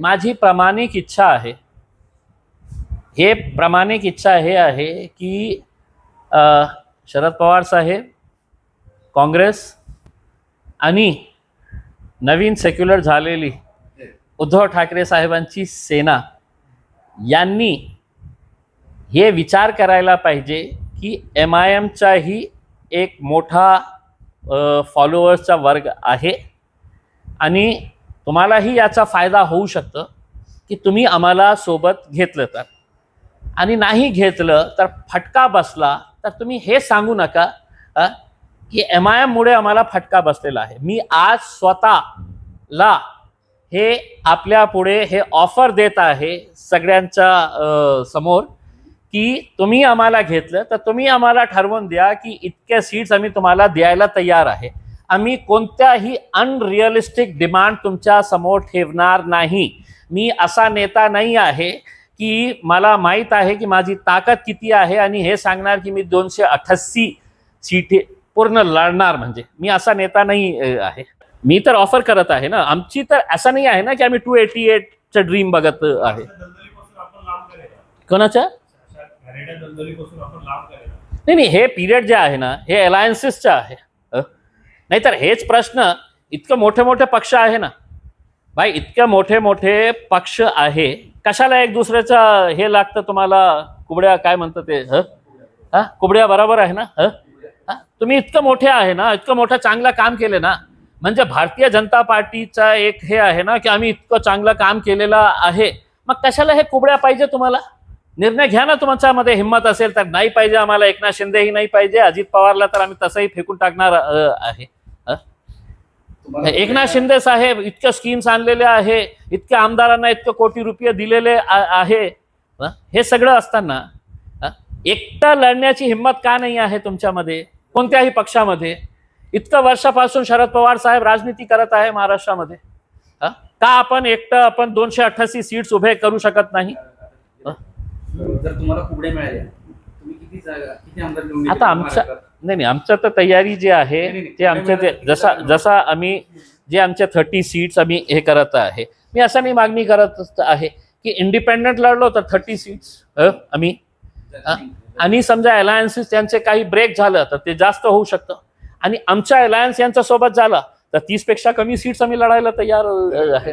माझी प्रामाणिक इच्छा आहे. हे प्रामाणिक इच्छा हे आहे की शरद पवार साहेब काँग्रेस आणि नवीन सेक्युलर झालेली उद्धव ठाकरे साहेबांची सेना यांनी हे विचार करायला पाहिजे की एम आय एमचाही एक मोठा फॉलोअर्सचा वर्ग आहे. आणि तुम्हालाही याचा फायदा होऊ शकतं की तुम्ही आम्हाला सोबत घेतलं तर. आणि नाही घेतलं तर फटका बसला तर तुम्ही हे सांगू नका की एम आय एममुळे आम्हाला फटका बसलेला आहे. मी आज स्वतःला हे आपल्या पुढे हे ऑफर देत आहे सगळ्यांच्या समोर की तुम्ही आम्हाला घेतलं तर तुम्ही आम्हाला ठरवून द्या की इतक्या सीट्स आम्ही तुम्हाला द्यायला तयार आहे. आम्ही कोणत्याही अनरिअलिस्टिक डिमांड तुमच्यासमोर ठेवणार नाही. मी असा नेता नाही आहे की मला माहीत आहे की माझी ताकद किती आहे आणि हे सांगणार की मी दोनशे अठ्ठासी सीटे पूर्ण लढणार म्हणजे. मी असा नेता नाही आहे. मी तर ऑफर करत आहे ना. आमची तर असं नाही आहे ना की आम्ही टू एटी एटचं ड्रीम बघत आहे. कोणाच्या? नाही नाही हे पिरियड जे आहे ना हे अलायन्सेसचं आहे? नाहीतर हेच प्रश्न इतकं मोठे मोठे पक्ष आहे ना? भाई इतके मोठे मोठे पक्ष आहे. कशाला एक दुसऱ्याचं हे लागतं तुम्हाला? कुबड्या काय म्हणतं ते? ह? हा? कुबड्या बरोबर आहे ना? ह? तुम्ही इतकं मोठे आहे ना? इतकं मोठं चांगलं काम केले ना? म्हणजे भारतीय जनता पार्टीचा एक हे आहे ना की आम्ही इतकं चांगलं काम केलेलं आहे. मग कशाला हे कुबड्या पाहिजे तुम्हाला? निर्णय घ्या ना तुमच्यामध्ये. हिंमत असेल तर नाही पाहिजे आम्हाला. एकनाथ शिंदेही नाही पाहिजे. अजित पवारला तर आम्ही तसंही फेकून टाकणार आहे. एकनाथ शिंदे साहेब इतक्या स्कीम्स आणलेल्या आहे इतक्या आमदारांना इतके कोटी रुपये दिलेले आहे? हे सगळं असताना? एकटा लढण्याची हिंमत का नाही आहे तुमच्यामध्ये कोणत्याही पक्षामध्ये इतकं वर्षापासून शरद पवार साहेब राजनीती करत आहे महाराष्ट्रामध्ये? का आपण एकटं आपण दोनशे अठ्ठासी सीट्स उभे करू शकत नाही जर तुम्हाला तुम्ही किती जागा किती आमदार निवडून आता महाराष्ट्रात? नाही नाही आमचं तर तयारी जी आहे ते आमच्या ते जसा. जसा आम्ही जे आमच्या थर्टी सीट्स आम्ही हे करत आहे मी असं नाही मागणी करत आहे की इंडिपेंडंट लढलो तर थर्टी सीट्स आम्ही? आणि समजा अलायन्सेस त्यांचे काही ब्रेक झालं तर ते जास्त होऊ शकतं आणि आमच्या अलायन्स यांच्या सोबत झालं तर तीसपेक्षा कमी सीट्स आम्ही लढायला तयार आहे.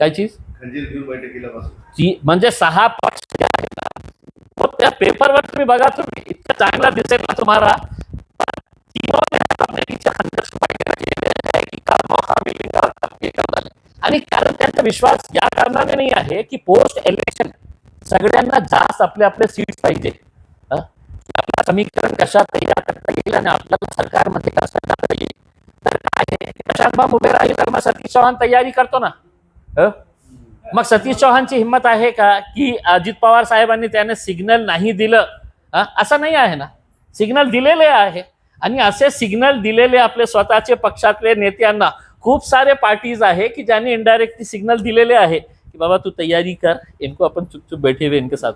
काय चीज खंजीर घेऊन बैठकीला ती म्हणजे सहा पक्ष जे आहेत ना त्या पेपरवर तुम्ही बघा तुम्ही इतकं चांगला दिसेल ना तुम्हाला. तीनों ने अपने नीचे खंजर छुपाई के ये आणि कारण त्यांचा विश्वास या कारणाने नाही आहे की पोस्ट इलेक्शन सगळ्यांना जास्त आपले आपले सीट्स पाहिजे. हं? आपलं समीकरण कशा तयार करता येईल आणि आपल्याला सरकारमध्ये कसं करता येईल? तर काय आहे? प्रशांत बाब उभे राहिले तर मग सतीश चव्हाण तयारी करतो ना. हं? मग सतीश चौहानची हिंमत आहे का की अजित पवार साहेबांनी त्याने सिग्नल नाही दिलं? असं नाही आहे ना? सिग्नल दिलेले आहे. आणि असे सिग्नल दिलेले आपले स्वतःचे पक्षातले नेत्यांना खूप सारे पार्टीज आहे की ज्यांनी इनडायरेक्टली सिग्नल दिलेले आहे. की बाबा तू तयारी कर इनको आपण चुपचुप बैठे हुए इनके साथ